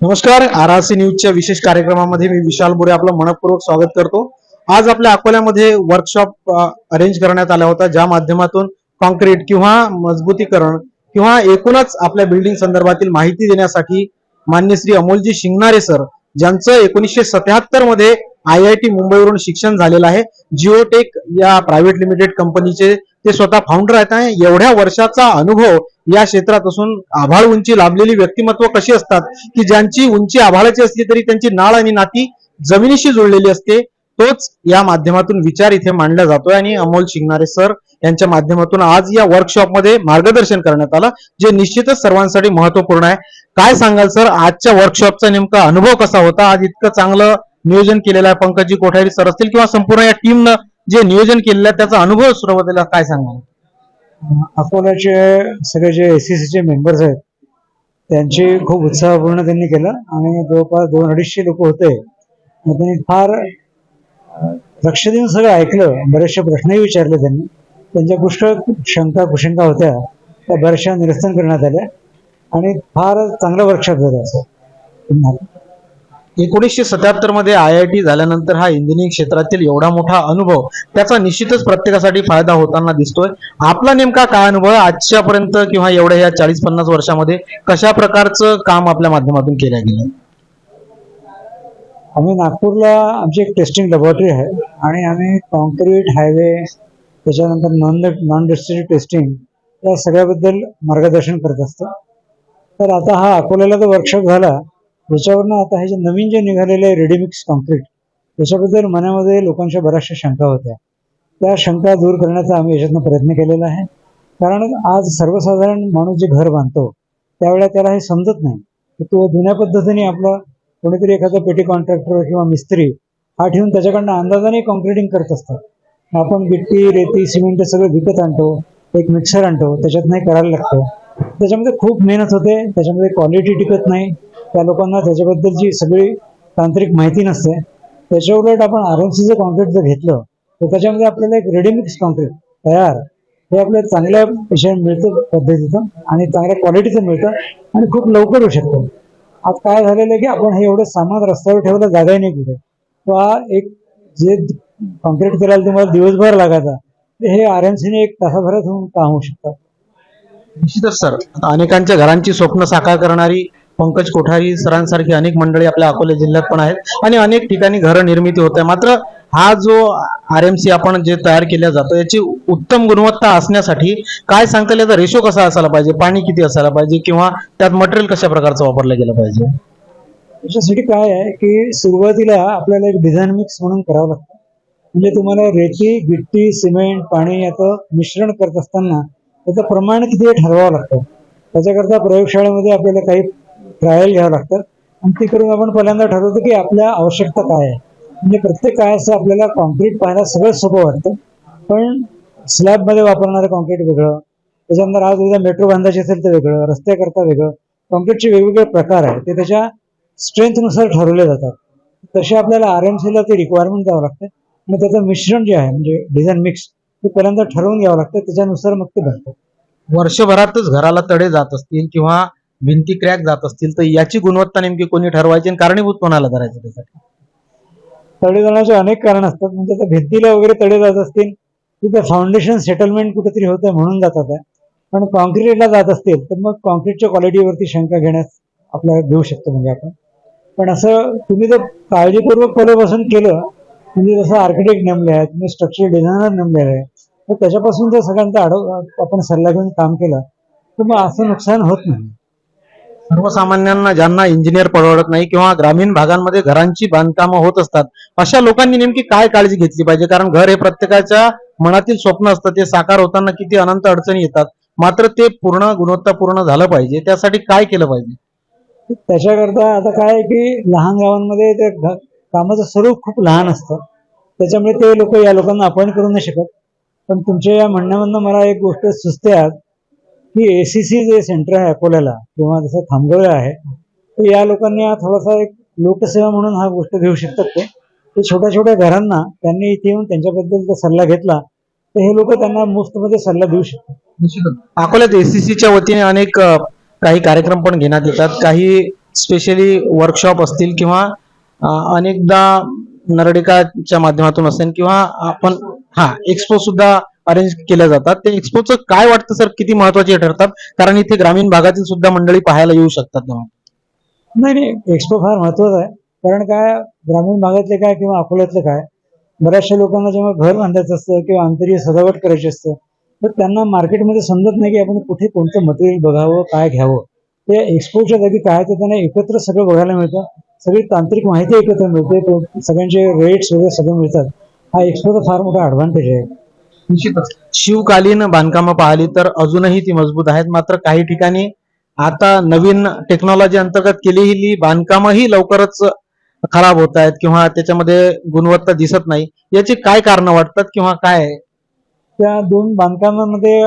नमस्कार आरआरसी न्यूजच्या विशेष कार्यक्रमामध्ये मी विशाल बोरे आपलं मनपूर्वक स्वागत करतो. आज आपल्या अकोल्यामध्ये वर्कशॉप अरेंज करण्यात आला होता ज्या माध्यमातून कॉन्क्रीट किंवा मजबूतीकरण किंवा एकूणच आपल्या बिल्डिंग संदर्भातील माहिती देण्यासाठी मान्य श्री अमोलजी शिंगणारे सर ज्यांचं एकोणीसशे सत्याहत्तरमध्ये आय आय टी मुंबईवरून शिक्षण झालेलं आहे. जिओटेक या प्रायव्हेट लिमिटेड कंपनीचे ते स्वतः फाउंडर आहेत आणि एवढ्या वर्षाचा अनुभव या क्षेत्रात असून आभाळ उंची लाभलेली व्यक्तिमत्व कशी असतात की ज्यांची उंची आभाळाची असली तरी त्यांची नाळ आणि नाती जमिनीशी जुळलेली असते तोच या माध्यमातून विचार इथे मांडला जातोय आणि अमोल शिंगणारे सर यांच्या माध्यमातून आज या वर्कशॉपमध्ये मार्गदर्शन करण्यात आलं जे निश्चितच सर्वांसाठी महत्त्वपूर्ण आहे. काय सांगाल सर? आजच्या वर्कशॉपचा नेमका अनुभव कसा होता? आज इतकं चांगलं नियोजन केलेलं आहे. पंकजी कोठारी सर असतील किंवा संपूर्ण या टीमनं जे नियोजन केलेलं आहे त्याचा अनुभव सुरुवातीला काय सांगाल? अकोल्याचे सगळे जे एसीसीचे मेंबर्स आहेत त्यांची खूप उत्साहपूर्ण त्यांनी केलं. आणि जवळपास दोन अडीचशे लोक होते. त्यांनी फार लक्ष देऊन सगळं ऐकलं. बरेचसे प्रश्नही विचारले त्यांनी. त्यांच्या गोष्ट शंका कुशंका होत्या. त्या बऱ्याचशा निरसन करण्यात आल्या. आणि फार चांगलं वर्कशॉप झालं असं. एकोणीसशे सत्याहत्तरमध्ये आय आय टी झाल्यानंतर हा इंजिनिअरिंग क्षेत्रातील एवढा मोठा अनुभव त्याचा निश्चितच प्रत्येकासाठी फायदा होताना दिसतोय. आपला नेमका काय अनुभव आजच्यापर्यंत किंवा एवढ्या या चाळीस पन्नास वर्षामध्ये कशा प्रकारचं काम आपल्या माध्यमातून केलं गेलं? आम्ही नागपूरला आमची एक टेस्टिंग लॅबॉरेटरी आहे आणि आम्ही कॉन्क्रीट हायवे त्याच्यानंतर नॉन नॉन डेस्टिनी टेस्टिंग या सगळ्याबद्दल मार्गदर्शन करत असतो. तर आता हा अकोल्याला जो वर्कशॉप झाला त्याच्यावरनं आता हे जे नवीन जे निघालेले आहे रेडीमिक्स कॉन्क्रीट त्याच्याबद्दल मनामध्ये लोकांच्या बऱ्याचशा शंका होत्या. त्या शंका दूर करण्याचा आम्ही याच्यातनं प्रयत्न केलेला आहे. कारण आज सर्वसाधारण माणूस जे घर बांधतो त्यावेळेला त्याला हे समजत नाही. की तो जुन्या पद्धतीने आपलं कोणीतरी एखादा पेटी कॉन्ट्रॅक्टर किंवा मिस्त्री हा ठेवून त्याच्याकडनं अंदाजाने कॉन्क्रिटिंग करत असतात. आपण गिट्टी रेती सिमेंट सगळं विकत आणतो एक मिक्सर आणतो त्याच्यातनं करायला लागतं. त्याच्यामध्ये खूप मेहनत होते त्याच्यामध्ये क्वालिटी टिकत नाही. त्या लोकांना त्याच्याबद्दलची सगळी तांत्रिक माहिती नसते. त्याच्या उलट आपण आर एम सीचं कॉन्क्रीट जर घेतलं तर त्याच्यामध्ये आपल्याला एक रेडीमिक्स कॉन्क्रीट तयार. हे आपल्या चांगल्या पैशाने मिळतं पद्धतीचं आणि चांगल्या क्वालिटीचं मिळतं आणि खूप लवकर होऊ शकतं. आज काय झालेलं आहे की आपण हे एवढं सामान रस्त्यावर ठेवलं जागाही नाही कुठे. तो हा एक जे कॉन्क्रीट करायला तुम्हाला दिवसभर लागायचा हे आर एम सीने एक तासाभरात होऊन काम होऊ शकतं. निश्चितच सर. अनेकांच्या घरांची स्वप्न साकार करणारी पंकज कोठारी सरांसारखी अनेक मंडळी आपल्या अकोला जिल्ह्यात पण आहेत आणि अनेक ठिकाणी घर निर्मिती होत आहे मात्र हा जो आर एम सी आपण जे तयार केल्या जातो याची उत्तम गुणवत्ता असण्यासाठी काय सांगता येईल याचा रेशो कसा असायला पाहिजे? पाणी किती असायला पाहिजे? किंवा त्यात मटेरियल कशा प्रकारचं वापरलं गेलं पाहिजे? याच्यासाठी काय आहे की सुरुवातीला आपल्याला एक डिझाईन मिक्स म्हणून करावं लागतं. म्हणजे तुम्हाला रेती गिट्टी सिमेंट पाणी याचं मिश्रण करत असताना त्याचं प्रमाण किती ठरवावं लागतं. त्याच्याकरता प्रयोगशाळेमध्ये आपल्याला काही ट्रायल घ्यावं लागतं. आणि ती करून आपण पहिल्यांदा ठरवतो की आपल्या आवश्यकता काय आहे. म्हणजे प्रत्येक काय असं आपल्याला कॉन्क्रीट पाहायला सगळं सोपं वाटतं. पण स्लॅबमध्ये वापरणारं कॉन्क्रीट वेगळं. त्याच्यानंतर आज उद्या मेट्रो बांधायची असेल तर वेगळं. रस्त्याकरता वेगळं. कॉन्क्रीटचे वेगवेगळे प्रकार आहेत. ते त्याच्या स्ट्रेंथनुसार ठरवले जातात. तसे आपल्याला आर एम सीला ते रिक्वायरमेंट द्यावं लागतं. आणि त्याचं मिश्रण जे आहे म्हणजे डिझाईन मिक्स ते पहिल्यांदा ठरवून घ्यावं लागतं. त्याच्यानुसार मग ते बनतं वर्षभरातच घराला तडे जात असतील किंवा भिंती क्रॅक जात असतील तर याची गुणवत्ता नेमकी कोणी ठरवायची आणि कारणीभूत कोणाला धरायचं त्यासाठी? तडे जाण्याचे अनेक कारण असतात. म्हणजे आता भिंतीला वगैरे तडे जात असतील तिथे फाउंडेशन सेटलमेंट कुठेतरी होतं म्हणून जातात आहे पण कॉन्क्रीटला जात असतील तर मग कॉन्क्रीटच्या क्वालिटीवरती शंका घेण्यास आपल्याला घेऊ शकतो म्हणजे आपण. पण असं तुम्ही जर काळजीपूर्वक पहिल्यापासून केलं म्हणजे जसं आर्किटेक्ट नेमले आहेत तुम्ही स्ट्रक्चर डिझायनर नेमले आहे तर त्याच्यापासून जर सगळ्यांचा आढव आपण सल्ला घेऊन काम केलं तर मग असं नुकसान होत नाही. सर्वसामान्यांना ज्यांना इंजिनियर परवडत नाही किंवा ग्रामीण भागांमध्ये घरांची बांधकामं होत असतात अशा लोकांनी नेमकी काय काळजी घेतली पाहिजे? कारण घर हे प्रत्येकाच्या मनातील स्वप्न असतं ते साकार होताना किती अनंत अडचणी येतात. मात्र ते पूर्ण गुणवत्तापूर्ण झालं पाहिजे. त्यासाठी काय केलं पाहिजे? त्याच्याकरता आता काय की लहान गावांमध्ये ते कामाचं स्वरूप खूप लहान असतं. त्याच्यामुळे ते लोक या लोकांना अपॉइंट करू नाही शकत. पण तुमच्या या म्हणण्यामधनं मला एक गोष्ट सुचते आज की एसीसी जे सेंटर आहे अकोल्याला किंवा जसं थांबवलं आहे तर या लोकांनी हा थोडासा एक लोकसेवा म्हणून हा गोष्ट घेऊ शकतात ते. ते छोट्या छोट्या घरांना त्यांनी इथे येऊन त्यांच्याबद्दल जर सल्ला घेतला तर हे लोक त्यांना मुफ्तमध्ये सल्ला देऊ शकतात. अकोल्यात एसीसीच्या वतीने अनेक काही कार्यक्रम पण घेण्यात येतात. काही स्पेशली वर्कशॉप असतील किंवा अनेकदा नरडिकाच्या माध्यमातून असेल किंवा आपण हा एक्सपो सुद्धा अरेंज केल्या जातात. ते एक्सपोचं काय वाटतं सर किती महत्त्वाचे ठरतात? कारण इथे ग्रामीण भागातील सुद्धा मंडळी पाहायला येऊ शकतात नाही नाही एक्सपो फार महत्त्वाचा आहे. कारण काय ग्रामीण भागातले काय किंवा अकोल्यातलं काय बऱ्याचशा लोकांना जेव्हा घर बांधायचं असतं किंवा अंतरीय सजावट करायची असतं तर त्यांना मार्केटमध्ये समजत नाही की आपण कुठे कोणतं मटेरियल बघावं काय घ्यावं. ते एक्सपोच्या जागी काय तर त्यांना एकत्र सगळं बघायला मिळतं. सगळी तांत्रिक माहिती एकत्र मिळते तो- सगळ्यांचे रेट्स वगैरे सगळे मिळतात. हा एक्सपोचा फार मोठा ॲडव्हान्टेज आहे. निश्चितच. शिवकालीन बांधकामं पाहिली तर अजूनही ती मजबूत आहेत. मात्र काही ठिकाणी आता नवीन टेक्नॉलॉजी अंतर्गत केलेली बांधकामही लवकरच खराब होत आहेत किंवा त्याच्यामध्ये गुणवत्ता दिसत नाही. याची काय कारण वाटतात किंवा काय? आहे? त्या दोन बांधकामामध्ये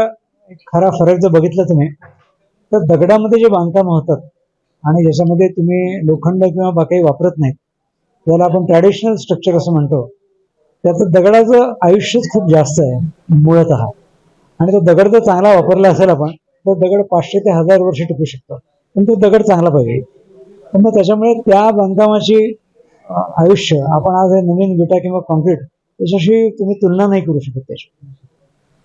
एक खरा फरक जर बघितला तुम्ही तर दगडामध्ये जे बांधकाम होतात आणि ज्याच्यामध्ये तुम्ही लोखंड किंवा बाकी वापरत नाहीत त्याला आपण ट्रॅडिशनल स्ट्रक्चर असं म्हणतो. त्याचं दगडाचं आयुष्यच खूप जास्त आहे मुळत. आणि तो दगड जर चांगला वापरला असेल आपण तर दगड पाचशे ते हजार वर्ष टिकू शकतो. पण तो दगड चांगला पाहिजे. पण मग त्याच्यामुळे त्या बांधकामाची आयुष्य आपण आज हे नवीन विटा किंवा कॉन्क्रीट त्याच्याशी तुम्ही तुलना नाही करू शकत त्याची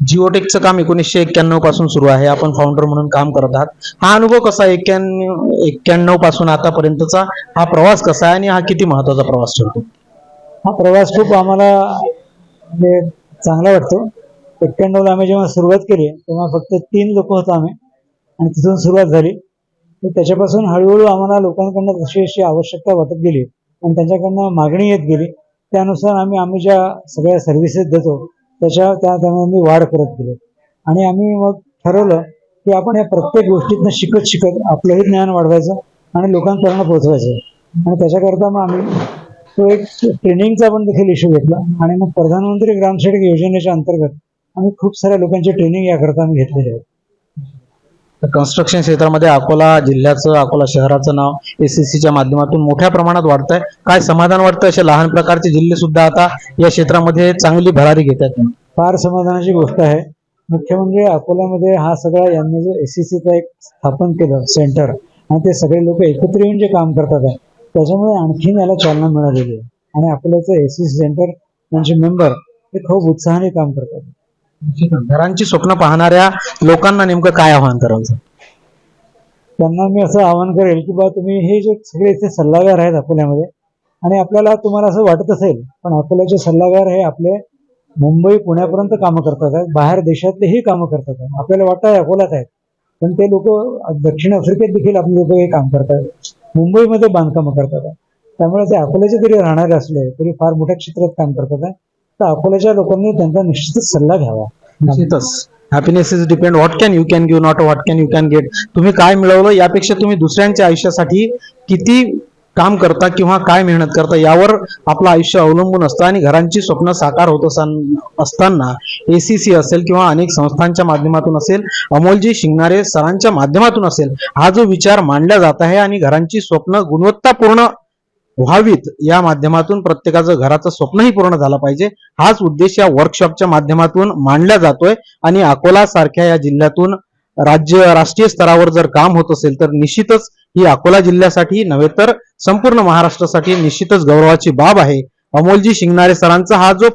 जिओटेकचं काम एकोणीसशे एक्क्याण्णवपासून सुरू आहे. आपण फाउंडर म्हणून काम करत आहात. हा अनुभव कसा एक्क्याण्णव एक्क्याण्णवपासून आतापर्यंतचा हा प्रवास कसा आहे आणि हा किती महत्त्वाचा प्रवास ठरतो? हा प्रवास खूप आम्हाला म्हणजे चांगला वाटतो. एक्क्याण्णवला आम्ही जेव्हा सुरुवात केली तेव्हा फक्त तीन लोक होतो आम्ही. आणि तिथून सुरुवात झाली. त्याच्यापासून हळूहळू आम्हाला लोकांकडनं जशी अशी आवश्यकता वाटत गेली. आणि त्यांच्याकडनं मागणी येत गेली. त्यानुसार आम्ही आम्ही ज्या सगळ्या सर्व्हिसेस देतो. त्याच्या त्या मी आम्ही वाढ करत गेलो. आणि आम्ही मग ठरवलं की आपण या प्रत्येक गोष्टीतनं शिकत शिकत आपलंही ज्ञान वाढवायचं आणि लोकांपर्यंत पोहोचवायचं. आणि त्याच्याकरता मग आम्ही तो एक ट्रेनिंगचा पण देखील इश्यू घेतला. आणि मग प्रधानमंत्री ग्राम योजनेच्या अंतर्गत आम्ही खूप साऱ्या लोकांची ट्रेनिंग याकरता आम्ही घेतलेली आहे. कन्स्ट्रक्शन क्षेत्रामध्ये अकोला जिल्ह्याचं अकोला शहराचं नाव एसीसीच्या माध्यमातून मोठ्या प्रमाणात वाढत आहे काय समाधान वाटतं? असे लहान प्रकारचे जिल्हे सुद्धा आता या क्षेत्रामध्ये चांगली भरारी घेत आहेत. फार समाधानाची गोष्ट आहे. मुख्य म्हणजे अकोल्यामध्ये हा सगळा यांनी जो एसीसीचा एक स्थापन केलं सेंटर आणि ते सगळे लोक एकत्र येऊन जे काम करतात आहे त्याच्यामुळे आणखीन याला चालना मिळालेली आहे. आणि अकोल्याचं एसीसी सेंटर यांचे मेंबर हे खूप उत्साहाने काम करतात. घरांची स्वप्न पाहणाऱ्या लोकांना नेमकं काय आव्हान करायचं त्यांना मी असं आवाहन करेल की बा तुम्ही हे जे सगळे इथे सल्लागार आहेत अकोल्यामध्ये आणि आपल्याला तुम्हाला असं वाटत असेल पण अकोल्याचे सल्लागार हे आपले मुंबई पुण्यापर्यंत कामं करतात आहेत बाहेर देशातलेही कामं करतात आहेत. आपल्याला वाटतं आहे अकोल्यात आहेत पण ते लोक दक्षिण आफ्रिकेत देखील आपले लोक हे काम करतात मुंबईमध्ये बांधकामं करतात त्यामुळे ते अकोल्याचे जरी राहणारे असले तरी फार मोठ्या क्षेत्रात काम करतात आहे तर अकोल्याच्या लोकांनी त्यांचा निश्चितच सल्ला घ्यावा. निश्चितच. Happiness is depend what can you can give not what can you can get तुम्ही काय मिळवलं यापेक्षा तुम्ही दुसऱ्यांच्या आयुष्यासाठी किती काम करता किंवा काय मेहनत करता यावर आपलं आयुष्य अवलंबून असतं आणि घरांची स्वप्न साकार होत असताना एसीसी असेल किंवा अनेक संस्थांच्या माध्यमातून असेल अमोलजी शिंगणारे सरांच्या माध्यमातून असेल हा जो विचार मांडला जात आहे आणि घरांची स्वप्न गुणवत्तापूर्ण व्हावीत या माध्यमातून प्रत्येकाचं घराचं स्वप्नही पूर्ण झालं पाहिजे. हाच उद्देश या वर्कशॉपच्या माध्यमातून मांडला जातोय. आणि अकोला सारख्या या जिल्ह्यातून राज्य राष्ट्रीय स्तरावर जर काम होत असेल तर निश्चितच ही अकोला जिल्ह्यासाठी नव्हे तर संपूर्ण महाराष्ट्रासाठी निश्चितच गौरवाची बाब आहे. अमोलजी शिंगणारे सरांचा हा जो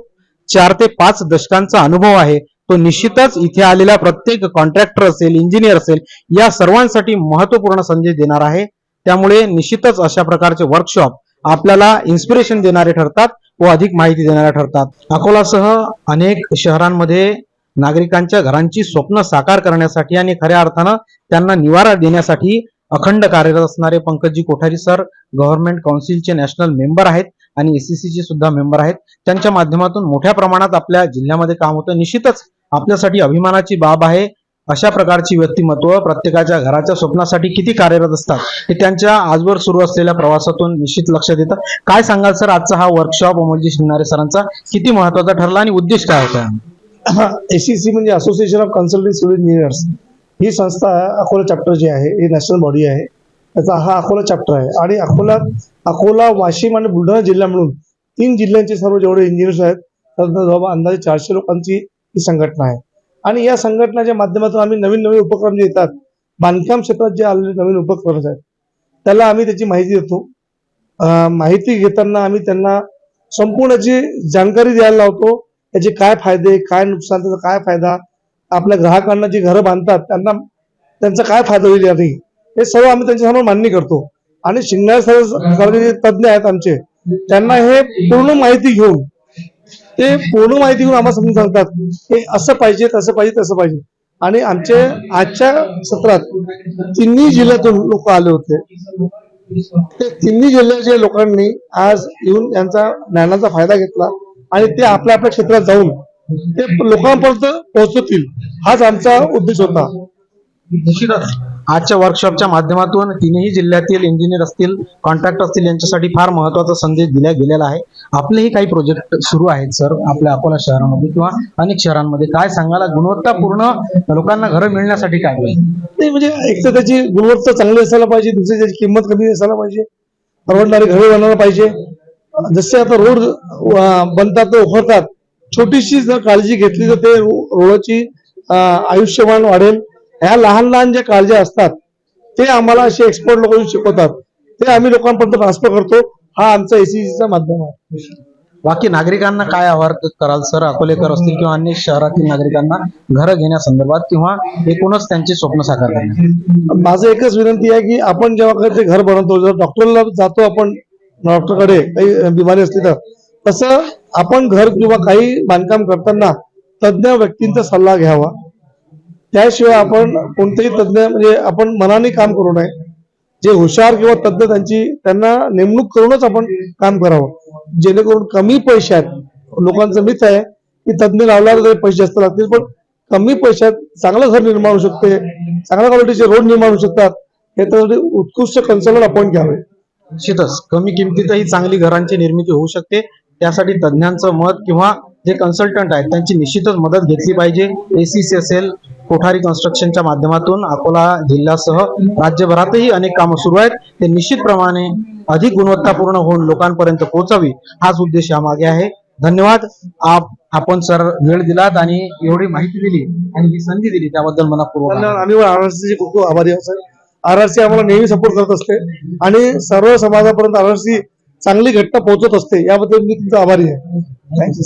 चार ते पाच दशकांचा अनुभव आहे तो निश्चितच इथे आलेल्या प्रत्येक कॉन्ट्रॅक्टर असेल इंजिनियर असेल या सर्वांसाठी महत्त्वपूर्ण संदेश देणार आहे. त्यामुळे निश्चितच अशा प्रकारचे वर्कशॉप आपल्याला इन्स्पिरेशन देणारे ठरतात व अधिक माहिती देणारे ठरतात. अकोलासह अनेक शहरांमध्ये नागरिकांच्या घरांची स्वप्न साकार करण्यासाठी आणि खऱ्या अर्थानं त्यांना निवारा देण्यासाठी अखंड कार्यरत असणारे पंकजी कोठारी सर गव्हर्नमेंट काउन्सिलचे नॅशनल मेंबर आहेत आणि एसीसीचे सुद्धा मेंबर आहेत. त्यांच्या माध्यमातून मोठ्या प्रमाणात आपल्या जिल्ह्यामध्ये काम होतं. निश्चितच आपल्यासाठी अभिमानाची बाब आहे. अशा प्रकारची व्यक्तिमत्व प्रत्येकाच्या घराच्या स्वप्नासाठी किती कार्यरत असतात हे त्यांच्या आजवर सुरू असलेल्या प्रवासातून निश्चित लक्षात येतं काय सांगाल सर? आजचा हा वर्कशॉप अमोलजी शिंगणारे सरांचा किती महत्त्वाचा ठरला आणि उद्देश काय होता? एसीसी म्हणजे association of consulting civil engineers ही संस्था अकोला चॅप्टर जी आहे ही नॅशनल बॉडी आहे. त्याचा हा अकोला चॅप्टर आहे. आणि अकोला अकोला वाशिम आणि बुलढाणा जिल्हा मिळून तीन जिल्ह्यांचे सर्व जेवढे इंजिनियर्स आहेत जवळपास अंदाजे चारशे लोकांची ही संघटना आहे. आणि या संघटनाच्या माध्यमातून आम्ही नवीन नवीन उपक्रम जे येतात बांधकाम क्षेत्रात जे आलेले नवीन उपक्रम आहेत त्याला आम्ही त्याची माहिती देतो. माहिती घेताना आम्ही त्यांना संपूर्ण जी जाणकारी द्यायला लावतो त्याचे काय फायदे काय नुकसान त्याचा काय फायदा आपल्या ग्राहकांना जी घरं बांधतात त्यांना त्यांचा काय फायदा होईल यासाठी हे सर्व आम्ही त्यांच्यासमोर मान्य करतो. आणि शिंगणारे सर जे तज्ज्ञ आहेत आमचे त्यांना हे पूर्ण माहिती घेऊन ते पूर्ण माहिती घेऊन आम्हाला समजून सांगतात. हे असं पाहिजे तसं पाहिजे तसं पाहिजे. आणि आमचे आजच्या सत्रात तिन्ही जिल्ह्यातून लोक आले होते. ते तिन्ही जिल्ह्याच्या लोकांनी आज येऊन यांचा ज्ञानाचा फायदा घेतला आणि ते आपल्या आपल्या क्षेत्रात जाऊन ते लोकांपर्यंत पोहोचवतील हाच आमचा उद्देश होता. निश्चितच आजच्या वर्कशॉपच्या माध्यमातून तिन्ही जिल्ह्यातील इंजिनियर असतील कॉन्ट्रॅक्ट असतील यांच्यासाठी फार महत्त्वाचा संदेश दिला गेलेला आहे. आपलेही काही प्रोजेक्ट सुरू आहेत सर आपल्या अकोला शहरामध्ये किंवा अनेक शहरांमध्ये. काय सांगायला गुणवत्तापूर्ण लोकांना घरं मिळण्यासाठी काय नाही ते म्हणजे एक तर त्याची गुणवत्ता चांगली असायला पाहिजे दुसरी त्याची किंमत कमी असायला पाहिजे परवडणारी घरे बनायला पाहिजे. जसे आता रोड बनतात ते छोटीशी जर काळजी घेतली तर ते रोडची रोडाची आयुष्यमान वाढेल. ह्या लहान लहान ज्या काळज्या असतात ते आम्हाला असे एक्सपर्ट लोक शिकवतात. ते आम्ही लोकांपर्यंत ट्रान्सफर करतो. हा आमचा एसीसीचा माध्यम आहे. बाकी नागरिकांना काय आवाहन कराल? सर अकोलेकर असतील किंवा अन्य शहरातील नागरिकांना घरं घेण्यासंदर्भात किंवा एकूणच त्यांची स्वप्न साकार करण्यात? माझं एकच विनंती आहे की आपण जेव्हा काही ते घर बनवतो जेव्हा डॉक्टरला जातो आपण डॉक्टरकडे काही बिमारी असली तर तसं आपण घर किंवा काही बांधकाम करताना तज्ज्ञ व्यक्तींचा सल्ला घ्यावा. त्याशिवाय आपण कोणतेही तज्ज्ञ म्हणजे आपण मनाने काम करू नये. जे हुशार किंवा तज्ज्ञ त्यांची त्यांना नेमणूक करूनच आपण काम करावं. जेणेकरून कमी पैशात लोकांचं मिथ आहे की तज्ज्ञ लावल्यावर तर पैसे जास्त लागतील पण कमी पैशात चांगलं घर निर्माण होऊ शकते चांगल्या क्वालिटीचे रोड निर्माण होऊ शकतात हे उत्कृष्ट कन्सल्टंट आपण घ्यावे निश्चितच. कमी किमतीतही चांगली घरांची निर्मिती होऊ शकते. त्यासाठी तज्ज्ञांचं मत किंवा जे कन्सल्टंट आहेत त्यांची निश्चितच मदत घेतली पाहिजे. एसीसी असेल कोठारी कन्स्ट्रक्शनच्या माध्यमातून अकोला जिल्ह्यासह राज्यभरातही अनेक कामं सुरू आहेत. ते निश्चितप्रमाणे अधिक गुणवत्तापूर्ण होऊन लोकांपर्यंत पोहोचावी हाच उद्देश यामागे आहे. धन्यवाद. आप आपण सर वेळ दिलात आणि एवढी माहिती दिली आणि ही संधी दिली त्याबद्दल मनापूर्वक आम्ही आर चे खूप खूप आभारी आहोत आर आर सी आम्हाला नेहमी सपोर्ट करत असते आणि सर्व समाजापर्यंत आर आर सी चांगली घटना पोहोचत असते याबद्दल मी तुमचा आभारी आहे. थँक्यू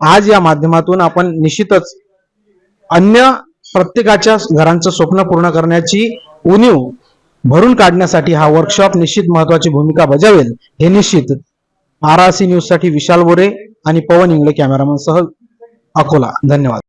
आज या माध्यमातून आपण निश्चितच अन्य प्रत्येकाच्या घरांचं स्वप्न पूर्ण करण्याची उणीव भरून काढण्यासाठी हा वर्कशॉप निश्चित महत्वाची भूमिका बजावेल. हे निश्चित. आर सी न्यूजसाठी विशाल बोरे आणि पवन इंगळे कॅमेरामन सह अकोला. धन्यवाद.